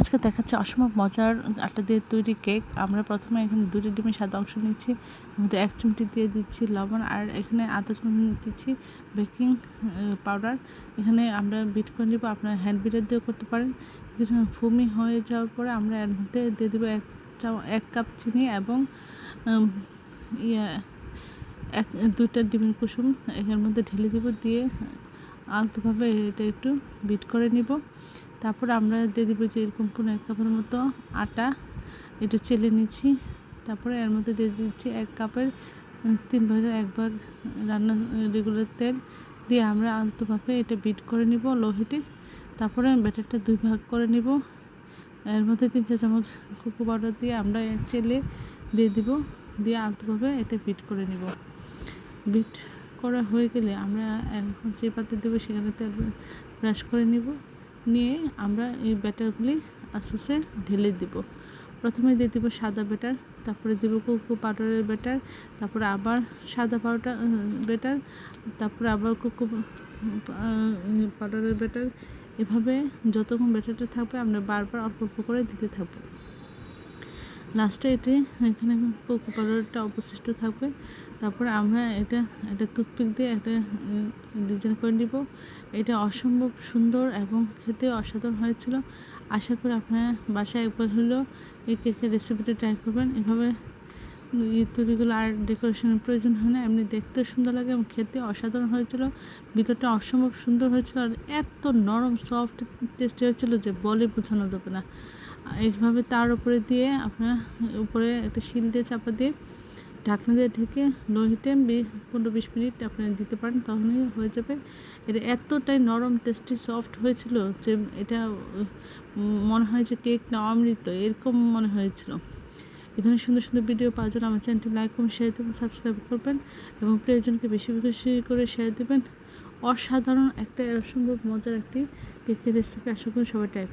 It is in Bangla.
আজকে দেখাচ্ছে অসম্ভব মজার আটা দিয়ে তৈরি কেক। আমরা প্রথমে এখানে দুটো ডিমের সাদা অংশ নিচ্ছি মধ্যে এক চিমটি দিয়ে দিচ্ছি লবণ, আর এখানে আধা চামচ দিচ্ছি বেকিং পাউডার। এখানে আমরা বিট করে নিব, আপনার হ্যান্ড বিটার দিয়েও করতে পারেন। কিছু ফুমি হয়ে যাওয়ার পরে আমরা এর মধ্যে দিয়ে দেবো এক চাম এক কাপ চিনি এবং ইয়ে এক, দুইটা ডিমের কুসুম। এর মধ্যে ঢেলে দেবো, দিয়ে আলতোভাবে এটা একটু বিট করে নিব। তারপর আমরা দিয়ে দিব যে এরকম পুরো এক কাপের মতো আটা একটু চেলে নিচ্ছি। তারপরে এর মধ্যে দিয়ে দিচ্ছি এক কাপের তিন ভাগের এক ভাগ রান্না রেগুলার তেল। দিয়ে আমরা আলতোভাবে এটা বিট করে নিব লো হিটে তারপরে ব্যাটারটা দুই ভাগ করে নিব। এর মধ্যে তিন চার চামচ কোকো পাউডার দিয়ে আমরা চেলে দিয়ে দিব। দিয়ে আলতোভাবে এটা বিট করে নিব। বিট করা হয়ে গেলে আমরা এখন যে পাত্রে দেবো সেখানে তেল ব্রাশ করে নিব। নিয়ে আমরা এই ব্যাটারগুলি আস্তে আস্তে ঢেলে দিব। প্রথমে দিয়ে দেবো সাদা ব্যাটার, তারপরে দেবো কোকো পাউডারের ব্যাটার, তারপরে আবার সাদা পাউডার ব্যাটার, তারপরে আবার কোকো পাউডারের ব্যাটার। এভাবে যতক্ষণ ব্যাটারটা থাকবে আমরা বারবার অল্প অল্প করে দিতে থাকব। লাস্টে এটি এখানে কোকো পাউডারটা অবশিষ্ট থাকবে। তারপর আমরা এটা একটা টুথপিক দিয়ে একটা ডিজাইন করে নিব। এটা অসম্ভব সুন্দর এবং খেতে অসাধারণ হয়েছিল। আশা করি আপনারা বাসায় একবার হলেও এই কেকের রেসিপিটা ট্রাই করবেন। এভাবে ইত্যাদিগুলো আর ডেকোরেশনের প্রয়োজন হয় না, এমনি দেখতেও সুন্দর লাগে এবং খেতে অসাধারণ হয়েছিল। ভিতরটা অসম্ভব সুন্দর হয়েছিল আর এত নরম সফট টেস্টি হয়েছিল যে বলে বোঝানো যাবে না। এইভাবে তার উপরে দিয়ে আপনার উপরে একটা শিল দিয়ে চাপা দিয়ে ঢাকনা দিয়ে ঢেকে লো হিটে পনেরো বিশ মিনিট আপনারা দিতে পারেন, তখনই হয়ে যাবে। এটা এতটাই নরম টেস্টি সফট হয়েছিল যে এটা মনে হয় যে কেক না অমৃত, এরকম মনে হয়েছিল। এই ধরনের সুন্দর সুন্দর ভিডিও পাওয়ার জন্য আমার চ্যানেলটি লাইক করুন শেয়ার দেবেন সাবস্ক্রাইব করবেন এবং প্রিয়জনকে বেশি বেশি করে শেয়ার দেবেন। অসাধারণ একটা অসম্ভব মজার একটি কেকের রেসিপি আশা করি সবাই ট্রাই